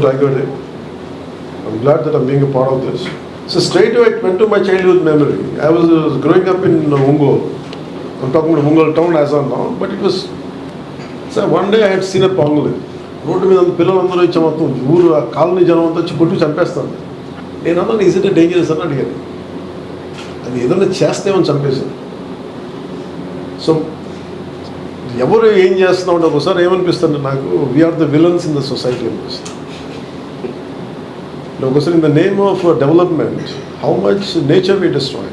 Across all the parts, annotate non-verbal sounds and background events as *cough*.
Tiger Day. I'm glad that I'm being a part of this. So straight away it went to my childhood memory. I was uh, growing up in uh, Ungol. I'm talking about Ungol town as of now, but it was. So one day I had seen a pangolin. Road మీద పిల్లలందరూ ఇచ్చే మొత్తం ఊరు ఆ colony జనం అంతా వచ్చి కొట్టి చంపేస్తాను నేను అన్నాను ఈజ్ ఇట్ డేంజరస్ అని అడిగాను అది ఏదైనా చేస్తేమని చంపేశాను సో ఎవరు ఏం చేస్తున్నాం అంటే ఒకసారి ఏమనిపిస్తుంది నాకు we're the villains in the society అనిపిస్తుంది అంటే ఒకసారి in the name of development how much nature we destroy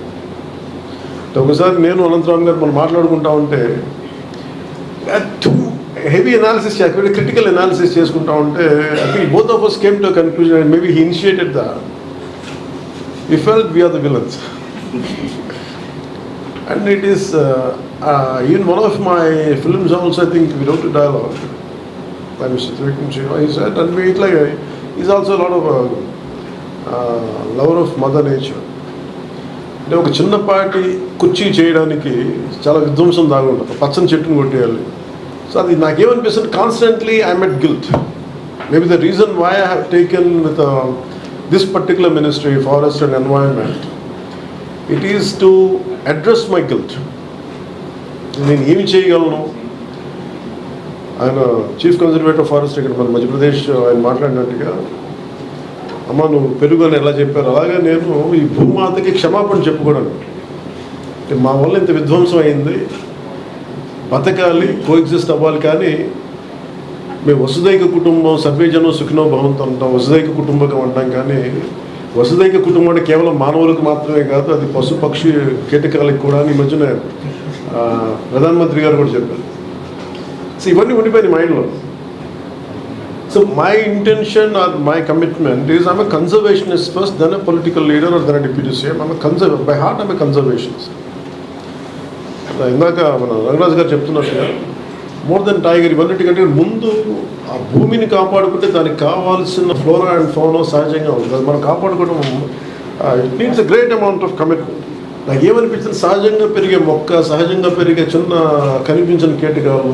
అంటే ఒకసారి నేను అనంతరామ్ గారు మనం మాట్లాడుకుంటా ఉంటే too heavy analysis very critical analysis చేసుకుంటా ఉంటే I think both of us came to conclusion and maybe he initiated the we felt we're the villains And it is, uh, uh, even one of my films also, I think we wrote a dialogue by is also lord of lover of mother nature అంటే ఒక చిన్నపాటి కుర్చీ చేయడానికి చాలా విధ్వంసం దాగా ఉంటుంది. పచ్చని చెట్టును కొట్టేయాలి. సో అది నాకేమనిపిస్తుంది? Constantly I met guilt maybe the reason why I have taken with this particular ministry forest and environment it is to address my guilt నేను ఏమి చేయగలను? ఆయన చీఫ్ కన్జర్వేటర్ ఫారెస్ట్ ఇక్కడ మన మధ్యప్రదేశ్ ఆయన మాట్లాడినట్టుగా అమ్మ నువ్వు పెరుగు అని ఎలా చెప్పారు? అలాగే నేను ఈ భూమాతకి క్షమాపణ చెప్పుకోవడం. మా వల్ల ఇంత విధ్వంసం అయింది. బతకాలి కోఎగ్జిస్ట్ అవ్వాలి కానీ మేము వసుదైక కుటుంబం సర్వేజనం సుఖినో భవంతో అంటాం. వసుదైక కుటుంబకం అంటాం కానీ వసుదైక కుటుంబం అంటే కేవలం మానవులకు మాత్రమే కాదు అది పశు పక్షి కీటకాలకు కూడా ఈ మధ్యన ప్రధానమంత్రి గారు కూడా చెప్పారు. సో ఇవన్నీ ఉండిపోయినాయి మైండ్లో so my intention or my commitment is I'm a conservationist first then a political leader or then deputy CM I'm a conserve by heart I'm a conservationist ఇందాక మన రంగరాజు గారు చెప్తున్నట్టుగా మోర్ దెన్ టైగర్ ఇవన్నిటికంటే ముందు ఆ భూమిని కాపాడుకుంటే దానికి కావాల్సిన ఫ్లోరా అండ్ ఫోనో సహజంగా ఉంటుంది. అది మనం కాపాడుకోవడం it needs a great amount of commitment నాకు ఏమనిపించింది? సహజంగా పెరిగే మొక్క సహజంగా పెరిగే చిన్న కనిపించిన కేటకాలు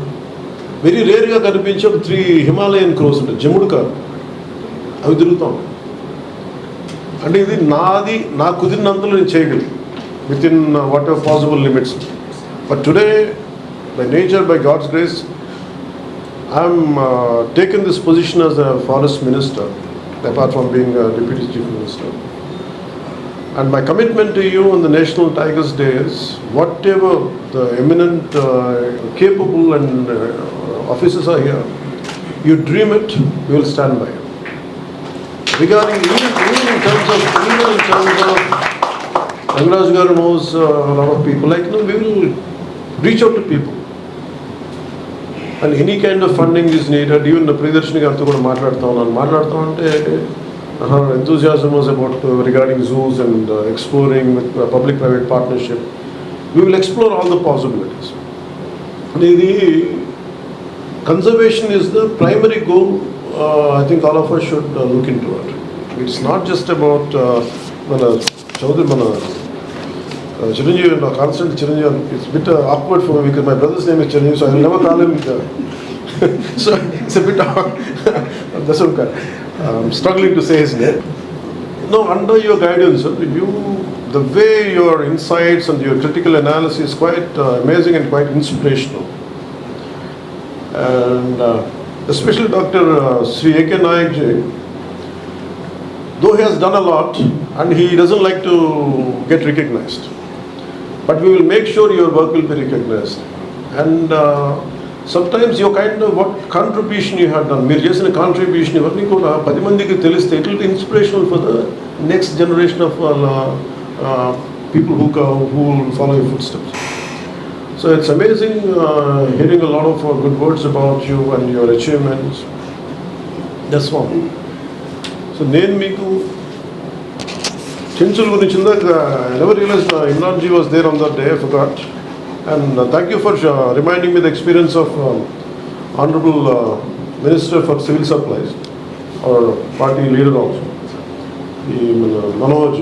వెరీ రేర్గా కనిపించే త్రీ హిమాలయన్ క్రోస్ ఉంటాయి. జముడు కాదు. అవి తిరుగుతాం. అంటే ఇది నాది నా కుదిరినంతలో నేను చేయగలను. Within whatever possible limits but today by nature by god's grace I'm taken this position as a forest minister apart from being deputy chief minister And my commitment to you on the National Tigers Day is whatever the eminent, uh, capable and uh, officers are here you dream it you will stand by regarding Rangaraj garu knows of people like no we will reach out to people and any kind of funding is needed even Priyadarshini గారితో కూడా మాట్లాడుతాం నన్ను మాట్లాడతాం అంటే enthusiasm was about regarding zoos and exploring with public private partnership we will explore all the possibilities అంటే ఇది conservation is the primary goal. Uh, I think all of us should uh, look into it. It's not just about uh, మన చౌదరి మన uh, Chiranjeevi నా constant Chiranjeevi it's bit awkward for me because my brother's name is Chiranjeevi, so I will never call him. uh, so it's a bit *laughs* that's okay. I'm struggling to say his name. No, under your guidance, uh, you the way your insights and your critical analysis is quite uh, amazing and quite inspirational. And uh, especially Dr. Uh, Sri A.K. Nayak ji, though he has done a lot and he doesn't like to get recognized, but we will make sure your work will be recognized. And uh, sometimes your kind of what contribution you have done, మీరు చేసిన contribution ఇవన్నీ కూడా పది మందికి తెలిస్తే it will be inspirational for the next generation of people who who follow you footsteps So it's amazing uh, hearing a lot of uh, good words about you and your achievements. Yes one so నేను మీకు చెంచుల గురించి ఇందాక never realise Imran ji was there on that day forgot and thank you for reminding me the experience of honourable minister for civil supplies or party leader also ఈ మన Manoj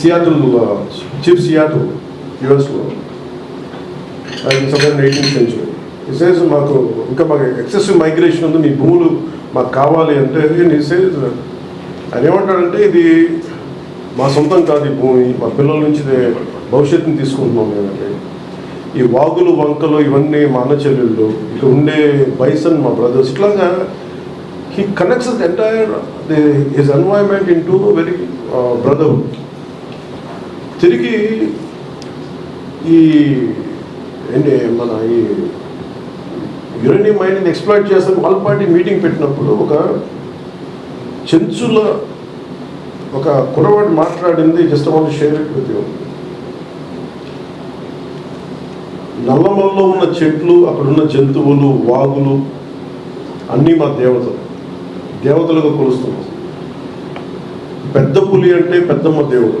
Seattle chief Seattle యుఎస్లో seven eighteen century ఇసేజ్ మాకు ఇంకా మాకు excessive migration ఉంది మీ భూములు మాకు కావాలి అంటే ఇసేజ్ uh, ఆయన ఏమంటాడంటే ఇది మా సొంతం కాదు ఈ భూమి మా పిల్లల నుంచి భవిష్యత్తుని తీసుకుంటున్నాం మేమంటే ఈ వాగులు వంకలు ఇవన్నీ మా అన్న చెల్లెళ్ళు ఇక్కడ ఉండే బైసన్ మా బ్రదర్స్ ఇట్లాగా he connects entire the his environment in to very brother తిరిగి ఈ ఏంటి మన ఈ యురేనియం మైనింగ్ ఎక్స్ప్లాయిట్ చేస్తాను వాళ్ళ పార్టీ మీటింగ్ పెట్టినప్పుడు ఒక చెంచుల ఒక కురవాడు మాట్లాడింది జస్ట్ వాళ్ళు షేర్ విత్ యూ. నల్లమల్లో ఉన్న చెట్లు అక్కడ ఉన్న జంతువులు వాగులు అన్నీ మా దేవతలు. దేవతలుగా కొలుస్తున్నాం పెద్ద పులి అంటే పెద్దమ్మ దేవుడు.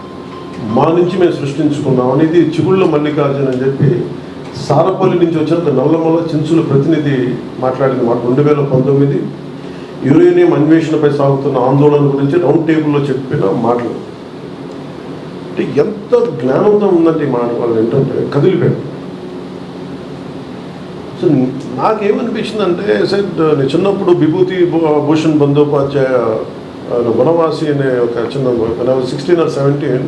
మా నుంచి మేము సృష్టించుకున్నాం అనేది చిగుళ్ళ మల్లికార్జున అని చెప్పి సారపల్లి నుంచి వచ్చిన నల్లమల్ల చించుల ప్రతినిధి మాట్లాడింది మాకు రెండు వేల పంతొమ్మిది. యురేనియం అన్వేషణపై సాగుతున్న ఆందోళన గురించి రౌండ్ టేబుల్లో చెప్పిన మాటలు. అంటే ఎంత జ్ఞానంతో ఉందంటే మా మాట వాళ్ళు ఏంటంటే కదిలిపోయాడు సో నాకేమనిపించిందంటే సార్ నేను చిన్నప్పుడు విభూతి భూషణ్ బందోపాధ్యాయ వనవాసి అనే ఒక చిన్న sixteen or seventeen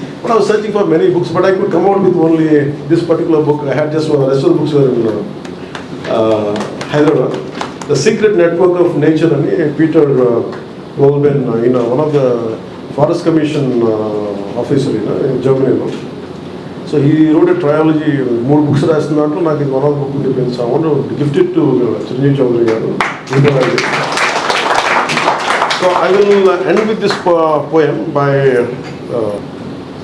but I was searching for many books but I could come out with only this particular book I had just rest of books Hyderabad the secret network of nature అని Peter గోల్బెన్ ఈయన one of the forest commission officer ఈయన జర్మనీలో so ఈ road trilogy మూడు books రాసిన దాంట్లో నాకు ఇది వన్ ఆఫ్ బుక్ ఉండిపోయింది so amount gifted to Chiranjeevi Chowdary గారు so I will end with this poem by uh, ఇది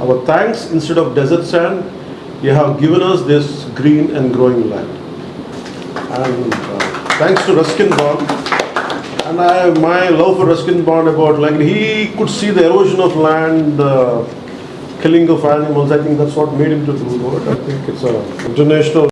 Our thanks instead of desert sand, you have given us this green and growing land. And uh, thanks to Ruskin Bond, and I, my love for Ruskin Bond about like he could see the erosion of land, the killing of animals. I think that's what made him to do it. I think it's a international